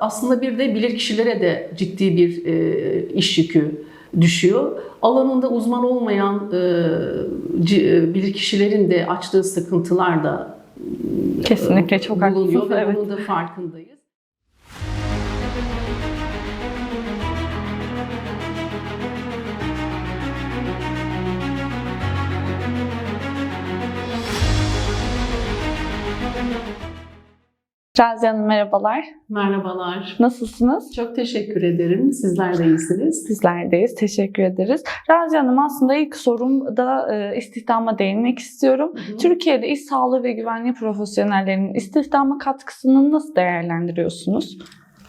Aslında bir de bilirkişilere de ciddi bir e, iş yükü düşüyor. Alanında uzman olmayan e, e, bilirkişilerin de açtığı sıkıntılar da e, Kesinlikle çok bulunuyor haklısınız. ve Evet. bunun da farkındayız. Raziye Hanım merhabalar. Merhabalar. Nasılsınız? Çok teşekkür ederim. Sizler de iyisiniz. Bizlerdeyiz. Teşekkür ederiz. Raziye Hanım aslında ilk sorumda e, istihdama değinmek istiyorum. Türkiye'de iş sağlığı ve güvenliği profesyonellerinin istihdama katkısını nasıl değerlendiriyorsunuz?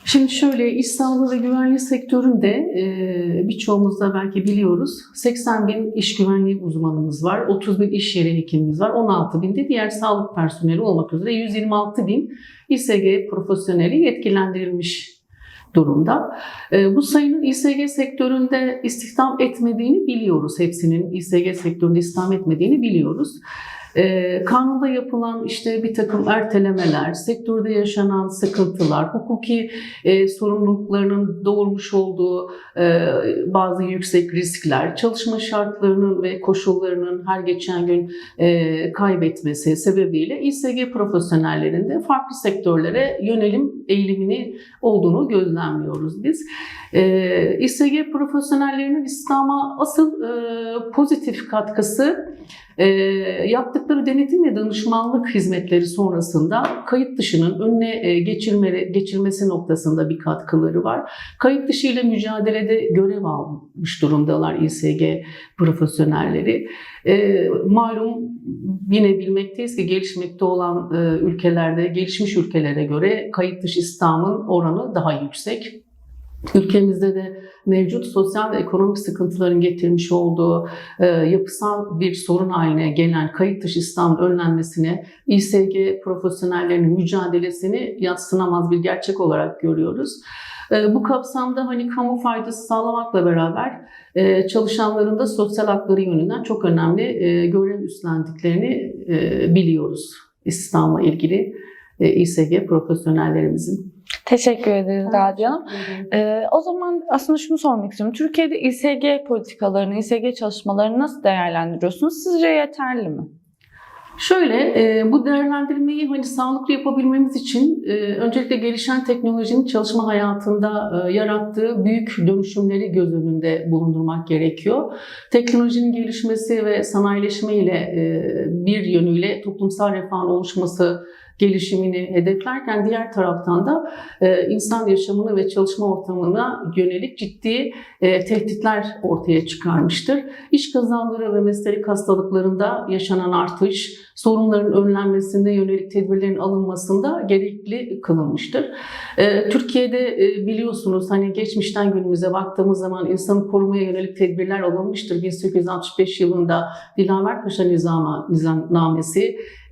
Şimdi şöyle iş sağlığı ve güvenliği sektöründe e, birçoğumuz da belki biliyoruz 80 bin iş güvenliği uzmanımız var, 30 bin iş yeri hekimimiz var, 16 bin de diğer sağlık personeli olmak üzere 126 bin İSG profesyoneli yetkilendirilmiş durumda. E, bu sayının İSG sektöründe istihdam etmediğini biliyoruz. Hepsinin İSG sektöründe istihdam etmediğini biliyoruz. Ee, kanunda yapılan işte bir takım ertelemeler, sektörde yaşanan sıkıntılar, hukuki e, sorumluluklarının doğurmuş olduğu e, bazı yüksek riskler, çalışma şartlarının ve koşullarının her geçen gün e, kaybetmesi sebebiyle İSG profesyonellerinde farklı sektörlere yönelim eğilimini olduğunu gözlemliyoruz biz. E, İSG profesyonellerinin İslam'a asıl e, pozitif katkısı e, yaptıkları denetim ve danışmanlık hizmetleri sonrasında kayıt dışının önüne e, geçilme, geçilmesi noktasında bir katkıları var. Kayıt dışı ile mücadelede görev almış durumdalar İSG profesyonelleri. E, malum yine bilmekteyiz ki gelişmekte olan e, ülkelerde, gelişmiş ülkelere göre kayıt dışı istihdamın oranı daha yüksek. Ülkemizde de mevcut sosyal ve ekonomik sıkıntıların getirmiş olduğu e, yapısal bir sorun haline gelen kayıt dışı istihdamın önlenmesine İSG profesyonellerinin mücadelesini yatsınamaz bir gerçek olarak görüyoruz. E, bu kapsamda hani kamu faydası sağlamakla beraber e, çalışanların da sosyal hakları yönünden çok önemli e, görev üstlendiklerini e, biliyoruz istihdamla ilgili e, İSG profesyonellerimizin. Teşekkür ederiz Raziye Hanım. Ee, o zaman aslında şunu sormak istiyorum. Türkiye'de İSG politikalarını, İSG çalışmalarını nasıl değerlendiriyorsunuz? Sizce yeterli mi? Şöyle, e, bu değerlendirmeyi hani sağlıklı yapabilmemiz için e, öncelikle gelişen teknolojinin çalışma hayatında e, yarattığı büyük dönüşümleri göz önünde bulundurmak gerekiyor. Teknolojinin gelişmesi ve sanayileşme ile e, bir yönüyle toplumsal refahın oluşması gelişimini hedeflerken diğer taraftan da e, insan yaşamını ve çalışma ortamına yönelik ciddi e, tehditler ortaya çıkarmıştır. İş kazaları ve meslek hastalıklarında yaşanan artış, sorunların önlenmesinde yönelik tedbirlerin alınmasında gerekli kılınmıştır. Ee, Türkiye'de e, biliyorsunuz hani geçmişten günümüze baktığımız zaman insanı korumaya yönelik tedbirler alınmıştır. 1865 yılında Dilaver Paşa Nizama, Nizamnamesi, e,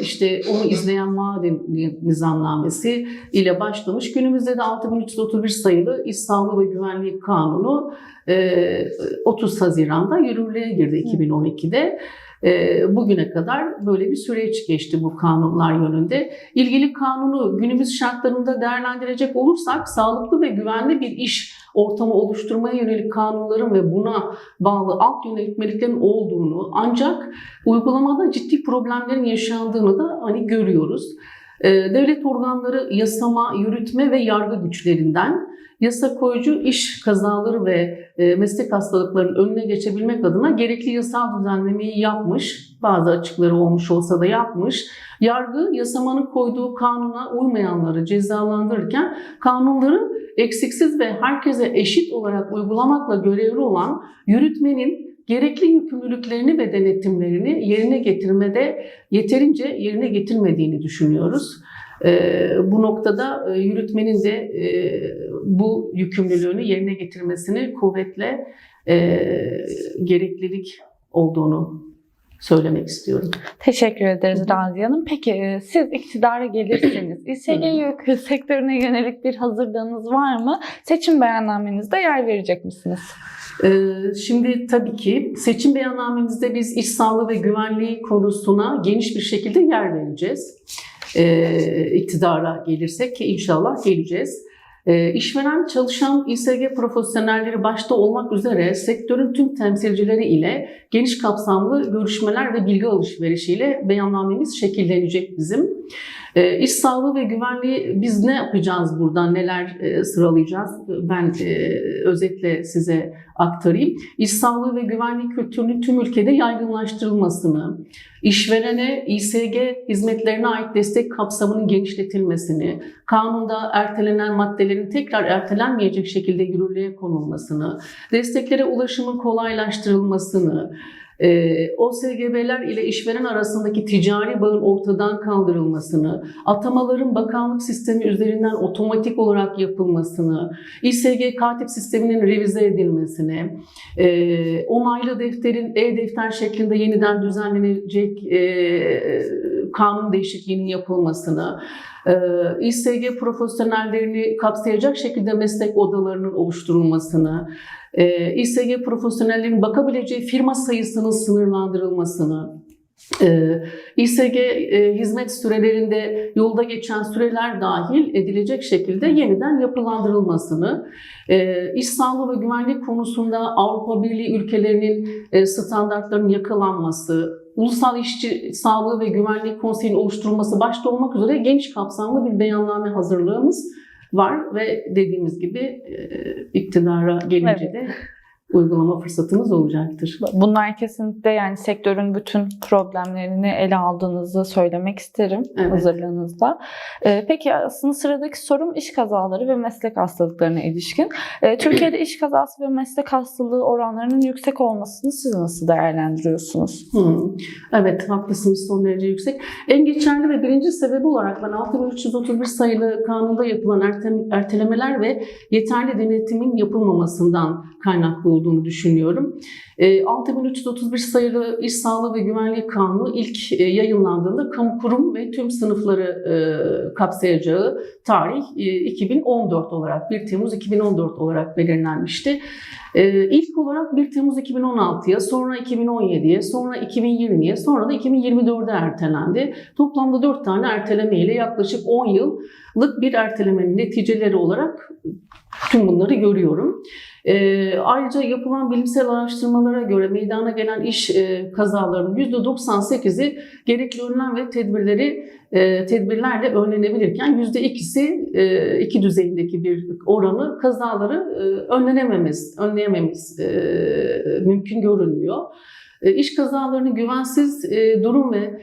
işte onu izleyen Maden Nizamnamesi ile başlamış. Günümüzde de 6331 sayılı İş Sağlığı ve Güvenliği Kanunu e, 30 Haziran'da yürürlüğe girdi 2012'de. E, bugüne kadar böyle bir süreç geçti bu kanunlar yönünde. İlgili kanunu günümüz şartlarında değerlendirecek olursak sağlıklı ve güvenli bir iş ortamı oluşturmaya yönelik kanunların ve buna bağlı alt yönetmeliklerin olduğunu ancak uygulamada ciddi problemlerin yaşandığını da hani görüyoruz. E, devlet organları yasama, yürütme ve yargı güçlerinden yasa koyucu iş kazaları ve e, meslek hastalıklarının önüne geçebilmek adına gerekli yasal düzenlemeyi yapmış. Bazı açıkları olmuş olsa da yapmış. Yargı yasamanın koyduğu kanuna uymayanları cezalandırırken kanunları eksiksiz ve herkese eşit olarak uygulamakla görevli olan yürütmenin gerekli yükümlülüklerini ve denetimlerini yerine getirmede yeterince yerine getirmediğini düşünüyoruz. Ee, bu noktada e, yürütmenin de e, bu yükümlülüğünü yerine getirmesini kuvvetle e, gereklilik olduğunu söylemek istiyorum. Teşekkür ederiz. Raziye Hanım. Peki e, siz iktidara gelirseniz İSG sektörüne yönelik bir hazırlığınız var mı? Seçim beyannamenizde yer verecek misiniz? Ee, Şimdi tabii ki seçim beyannamemizde biz iş sağlığı ve güvenliği konusuna geniş bir şekilde yer vereceğiz. Ee, iktidara gelirsek ki inşallah geleceğiz. E, işveren çalışan İSG profesyonelleri başta olmak üzere sektörün tüm temsilcileri ile geniş kapsamlı görüşmeler ve bilgi alışverişiyle beyannamemiz şekillenecek bizim. E, iş sağlığı ve güvenliği biz ne yapacağız buradan, neler e, sıralayacağız? Ben e, özetle size aktarayım. İş sağlığı ve güvenlik kültürünün tüm ülkede yaygınlaştırılmasını, işverene İSG hizmetlerine ait destek kapsamının genişletilmesini, kanunda ertelenen maddelerin tekrar ertelenmeyecek şekilde yürürlüğe konulmasını, desteklere ulaşımın kolaylaştırılmasını, e, OSGB'ler ile işveren arasındaki ticari bağın ortadan kaldırılmasını, atamaların bakanlık sistemi üzerinden otomatik olarak yapılmasını, İSG katip sisteminin revize edilmesini, e, onaylı defterin e-defter şeklinde yeniden düzenlenecek e, kanun değişikliğinin yapılmasını, e, İSG profesyonellerini kapsayacak şekilde meslek odalarının oluşturulmasını, e, İSG profesyonellerin bakabileceği firma sayısının sınırlandırılmasını, e, İSG e, hizmet sürelerinde yolda geçen süreler dahil edilecek şekilde yeniden yapılandırılmasını, e, iş sağlığı ve güvenlik konusunda Avrupa Birliği ülkelerinin e, standartlarının yakalanması, Ulusal İşçi Sağlığı ve Güvenlik Konseyi'nin oluşturulması başta olmak üzere geniş kapsamlı bir beyanname hazırlığımız var ve dediğimiz gibi iktidara gelince de uygulama fırsatımız olacaktır. Bunlar kesinlikle yani sektörün bütün problemlerini ele aldığınızı söylemek isterim Evet. hazırlığınızda. Ee, peki aslında sıradaki sorum iş kazaları ve meslek hastalıklarına ilişkin. Ee, Türkiye'de iş kazası ve meslek hastalığı oranlarının yüksek olmasını siz nasıl değerlendiriyorsunuz? Hmm. Evet, haklısınız son derece yüksek. En geçerli ve birinci sebebi olarak ben 6331 sayılı kanunda yapılan erte- ertelemeler ve yeterli denetimin yapılmamasından kaynaklı olduğunu düşünüyorum. E, 6331 sayılı İş Sağlığı ve Güvenliği Kanunu ilk e, yayınlandığında kamu kurum ve tüm sınıfları e, kapsayacağı tarih e, 2014 olarak 1 Temmuz 2014 olarak belirlenmişti. Ee, ilk olarak 1 Temmuz 2016'ya, sonra 2017'ye, sonra 2020'ye, sonra da 2024'e ertelendi. Toplamda 4 tane erteleme ile yaklaşık 10 yıllık bir ertelemenin neticeleri olarak tüm bunları görüyorum. Ee, ayrıca yapılan bilimsel araştırmalara göre meydana gelen iş e, kazalarının %98'i gerekli önlem ve tedbirleri e, tedbirlerle önlenebilirken %2'si e, iki düzeyindeki bir oranı kazaları e, önlenememiz, önleyememiz e, mümkün görünmüyor. E, iş kazalarının güvensiz e, durum ve e,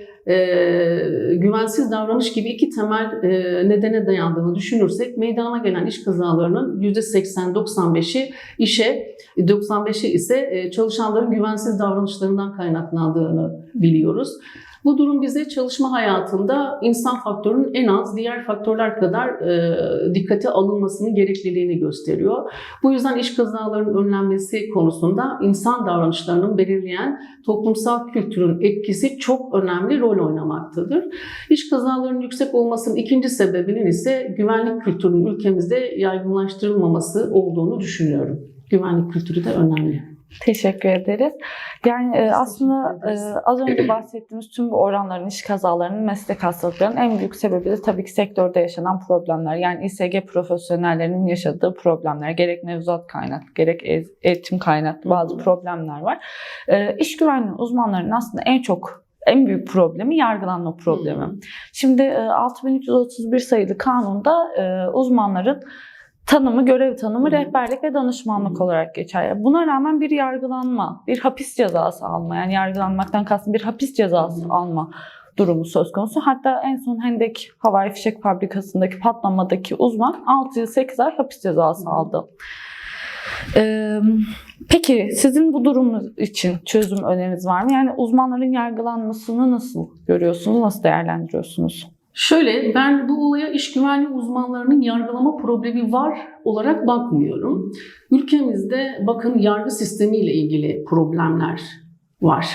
güvensiz davranış gibi iki temel e, nedene dayandığını düşünürsek meydana gelen iş kazalarının %80-95'i işe, 95'i ise e, çalışanların güvensiz davranışlarından kaynaklandığını biliyoruz. Bu durum bize çalışma hayatında insan faktörünün en az diğer faktörler kadar e, dikkate alınmasının gerekliliğini gösteriyor. Bu yüzden iş kazalarının önlenmesi konusunda insan davranışlarının belirleyen toplumsal kültürün etkisi çok önemli rol oynamaktadır. İş kazalarının yüksek olmasının ikinci sebebinin ise güvenlik kültürünün ülkemizde yaygınlaştırılmaması olduğunu düşünüyorum. Güvenlik kültürü de önemli. Teşekkür ederiz. Yani e, Biz aslında teşekkür ederiz. e, az önce bahsettiğimiz tüm bu oranların, iş kazalarının, meslek hastalıklarının en büyük sebebi de tabii ki sektörde yaşanan problemler. Yani İSG profesyonellerinin yaşadığı problemler, gerek mevzuat kaynaklı, gerek e- eğitim kaynaklı bazı problemler var. E, İş güvenliği uzmanlarının aslında en çok en büyük problemi yargılanma problemi. Şimdi e, 6331 sayılı kanunda e, uzmanların tanımı, görev tanımı rehberlik ve danışmanlık olarak geçer. Buna rağmen bir yargılanma, bir hapis cezası alma, yani yargılanmaktan kastım bir hapis cezası alma durumu söz konusu. Hatta en son Hendek Havai Fişek Fabrikası'ndaki patlamadaki uzman 6 yıl 8 ay hapis cezası aldı. Ee, peki sizin bu durum için çözüm öneriniz var mı? Yani uzmanların yargılanmasını nasıl görüyorsunuz, nasıl değerlendiriyorsunuz? Şöyle, ben bu olaya iş güvenliği uzmanlarının yargılama problemi var olarak bakmıyorum. Ülkemizde bakın yargı sistemiyle ilgili problemler var.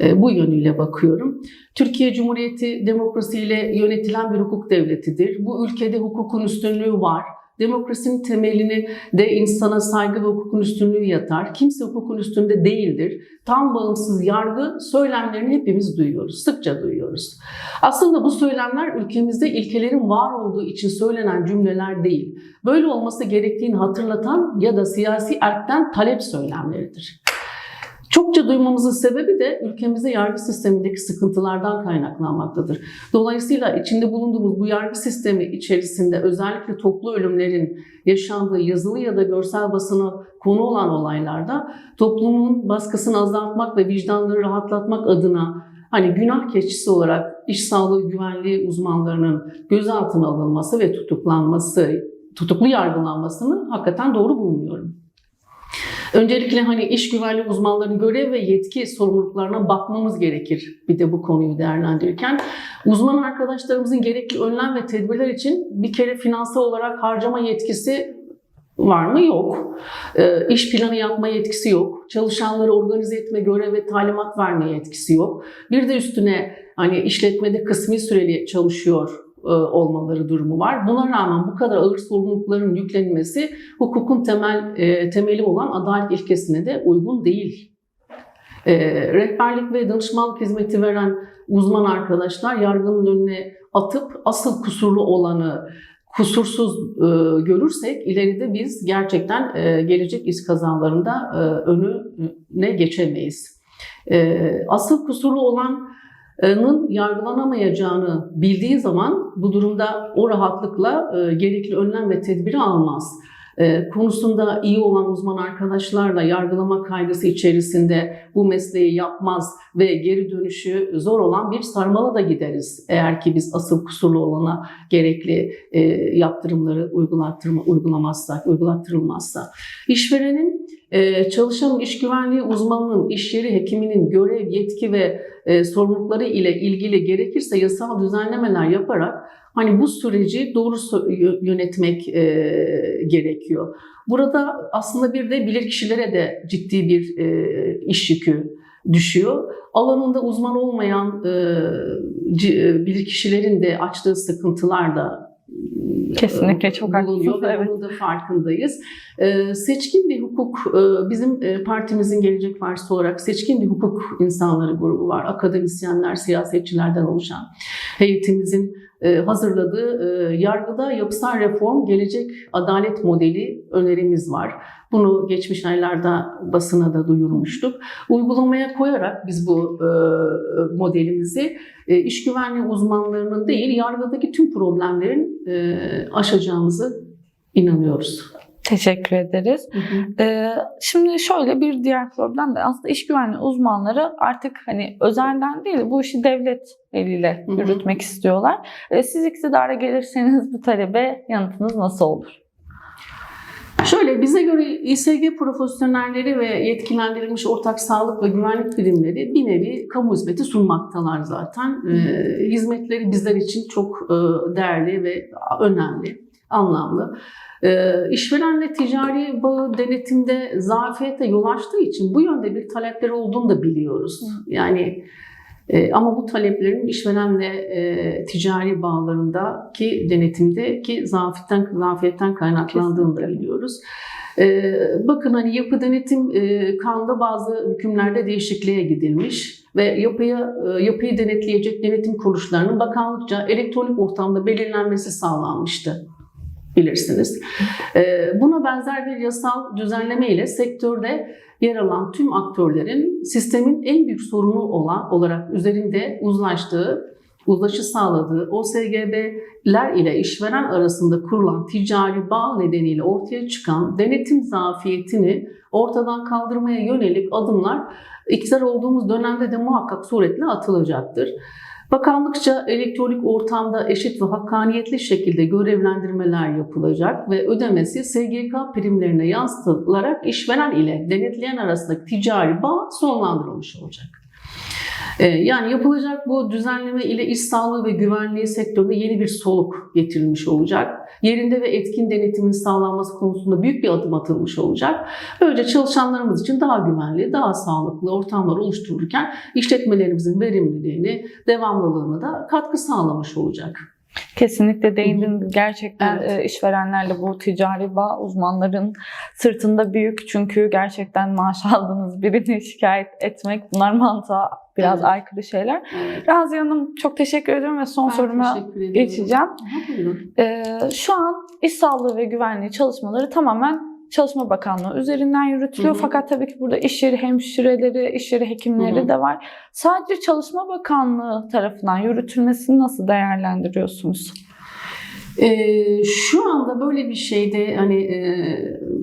E, Bu yönüyle bakıyorum. Türkiye Cumhuriyeti demokrasiyle yönetilen bir hukuk devletidir. Bu ülkede hukukun üstünlüğü var. Demokrasinin temelini de insana saygı ve hukukun üstünlüğü yatar. Kimse hukukun üstünde değildir. Tam bağımsız yargı söylemlerini hepimiz duyuyoruz, sıkça duyuyoruz. Aslında bu söylemler ülkemizde ilkelerin var olduğu için söylenen cümleler değil. Böyle olması gerektiğini hatırlatan ya da siyasi erkten talep söylemleridir. Çokça duymamızın sebebi de ülkemizde yargı sistemindeki sıkıntılardan kaynaklanmaktadır. Dolayısıyla içinde bulunduğumuz bu yargı sistemi içerisinde özellikle toplu ölümlerin yaşandığı yazılı ya da görsel basına konu olan olaylarda toplumun baskısını azaltmak ve vicdanları rahatlatmak adına hani günah keçisi olarak iş sağlığı güvenliği uzmanlarının gözaltına alınması ve tutuklanması, tutuklu yargılanmasını hakikaten doğru bulmuyorum. Öncelikle hani iş güvenliği uzmanlarının görev ve yetki sorumluluklarına bakmamız gerekir bir de bu konuyu değerlendirirken. Uzman arkadaşlarımızın gerekli önlem ve tedbirler için bir kere finansal olarak harcama yetkisi var mı? Yok. E, iş planı yapma yetkisi yok. Çalışanları organize etme, görev ve talimat verme yetkisi yok. Bir de üstüne hani işletmede kısmi süreli çalışıyor olmaları durumu var. Buna rağmen bu kadar ağır sorumlulukların yüklenmesi hukukun temel e, temeli olan adalet ilkesine de uygun değil. E, rehberlik ve danışmanlık hizmeti veren uzman arkadaşlar yargının önüne atıp asıl kusurlu olanı kusursuz e, görürsek ileride biz gerçekten e, gelecek iş kazalarında e, önüne geçemeyiz. E, asıl kusurlu olan yargılanamayacağını bildiği zaman bu durumda o rahatlıkla e, gerekli önlem ve tedbiri almaz. Konusunda iyi olan uzman arkadaşlarla yargılama kaygısı içerisinde bu mesleği yapmaz ve geri dönüşü zor olan bir sarmala da gideriz. Eğer ki biz asıl kusurlu olana gerekli e, yaptırımları uygulattırma, uygulamazsak, uygulattırılmazsa. İşverenin e, çalışan iş güvenliği uzmanının, iş yeri hekiminin görev, yetki ve e, sorumlulukları ile ilgili gerekirse yasal düzenlemeler yaparak hani bu süreci doğru yönetmek e, gerekiyor. Burada aslında bir de bilirkişilere de ciddi bir e, iş yükü düşüyor. Alanında uzman olmayan e, e bilirkişilerin de açtığı sıkıntılar da Kesinlikle çok bulunuyor ve Evet. bunun da farkındayız. Ee, seçkin bir hukuk, e, bizim e, partimizin Gelecek Partisi olarak seçkin bir hukuk insanları grubu var. Akademisyenler, siyasetçilerden oluşan heyetimizin hazırladığı yargıda yapısal reform, gelecek adalet modeli önerimiz var. Bunu geçmiş aylarda basına da duyurmuştuk. Uygulamaya koyarak biz bu modelimizi iş güvenliği uzmanlarının değil, yargıdaki tüm problemlerin aşacağımızı inanıyoruz. Teşekkür ederiz. Hı hı. Ee, şimdi şöyle bir diğer problem de aslında iş güvenliği uzmanları artık hani özelden değil bu işi devlet eliyle Hı hı. yürütmek istiyorlar. Ee, siz iktidara gelirseniz bu talebe yanıtınız nasıl olur? Şöyle bize göre İSG profesyonelleri ve yetkilendirilmiş ortak sağlık ve güvenlik birimleri bir nevi kamu hizmeti sunmaktalar zaten. Ee, hizmetleri bizler için çok e, değerli ve önemli, anlamlı. Ee, işverenle ticari bağı denetimde zafiyete yol açtığı için bu yönde bir talepleri olduğunu da biliyoruz. Yani e, ama bu taleplerin işverenle e, ticari bağlarındaki denetimdeki zafiyetten, zafiyetten kaynaklandığını da biliyoruz. E, bakın hani yapı denetim e, kanunda bazı hükümlerde değişikliğe gidilmiş ve yapıya e, yapıyı denetleyecek denetim kuruluşlarının bakanlıkça elektronik ortamda belirlenmesi sağlanmıştı bilirsiniz. E, buna benzer bir yasal düzenleme ile sektörde yer alan tüm aktörlerin sistemin en büyük sorunu olan olarak üzerinde uzlaştığı, uzlaşı sağladığı OSGB'ler ile işveren arasında kurulan ticari bağ nedeniyle ortaya çıkan denetim zafiyetini ortadan kaldırmaya yönelik adımlar iktidar olduğumuz dönemde de muhakkak suretle atılacaktır. Bakanlıkça elektronik ortamda eşit ve hakkaniyetli şekilde görevlendirmeler yapılacak ve ödemesi SGK primlerine yansıtılarak işveren ile denetleyen arasındaki ticari bağ sonlandırılmış olacak. Ee, Yani yapılacak bu düzenleme ile iş sağlığı ve güvenliği sektöründe yeni bir soluk getirilmiş olacak. Yerinde ve etkin denetimin sağlanması konusunda büyük bir adım atılmış olacak. Böylece çalışanlarımız için daha güvenli, daha sağlıklı ortamlar oluştururken işletmelerimizin verimliliğini, devamlılığına da katkı sağlamış olacak. Kesinlikle değindin. Gerçekten Evet. e, işverenlerle bu ticari bağ uzmanların sırtında büyük. Çünkü gerçekten maaş aldığınız birini şikayet etmek bunlar mantığa biraz Evet. aykırı şeyler. Evet. Raziye Hanım çok teşekkür ediyorum ve son Ben soruma geçeceğim. Ee, şu an iş sağlığı ve güvenliği çalışmaları tamamen Çalışma Bakanlığı üzerinden yürütülüyor. Hı hı. Fakat tabii ki burada iş yeri hemşireleri, iş yeri hekimleri Hı hı. de var. Sadece Çalışma Bakanlığı tarafından yürütülmesini nasıl değerlendiriyorsunuz? Ee, şu anda böyle bir şeyde hani e,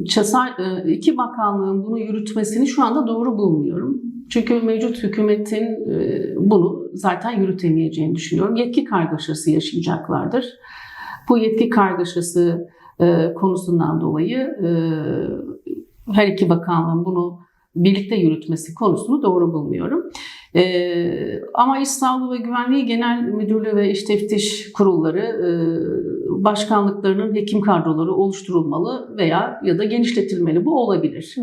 çasa, e, iki bakanlığın bunu yürütmesini şu anda doğru bulmuyorum. Çünkü mevcut hükümetin e, bunu zaten yürütemeyeceğini düşünüyorum. Yetki kargaşası yaşayacaklardır. Bu yetki kargaşası e, konusundan dolayı e, her iki bakanlığın bunu birlikte yürütmesi konusunu doğru bulmuyorum. Ee, ama İş Sağlığı ve Güvenliği Genel Müdürlüğü ve İş Teftiş Kurulları e, başkanlıklarının hekim kadroları oluşturulmalı veya ya da genişletilmeli. Bu olabilir.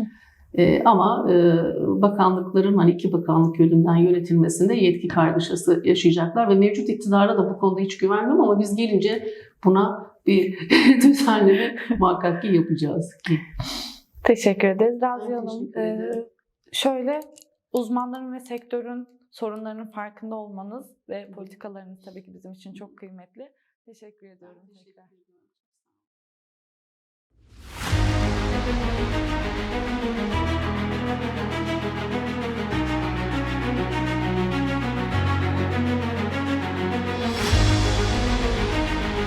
Ee, ama e, bakanlıkların hani iki bakanlık yönünden yönetilmesinde yetki kargaşası yaşayacaklar ve mevcut iktidara da bu konuda hiç güvenmiyorum ama biz gelince buna bir düzenleme muhakkak ki yapacağız. Teşekkür ederiz. Razi Hanım, e, şöyle uzmanların ve sektörün sorunlarının farkında olmanız ve politikalarınız tabii ki bizim için çok kıymetli. Teşekkür ediyorum. Teşekkür ederim.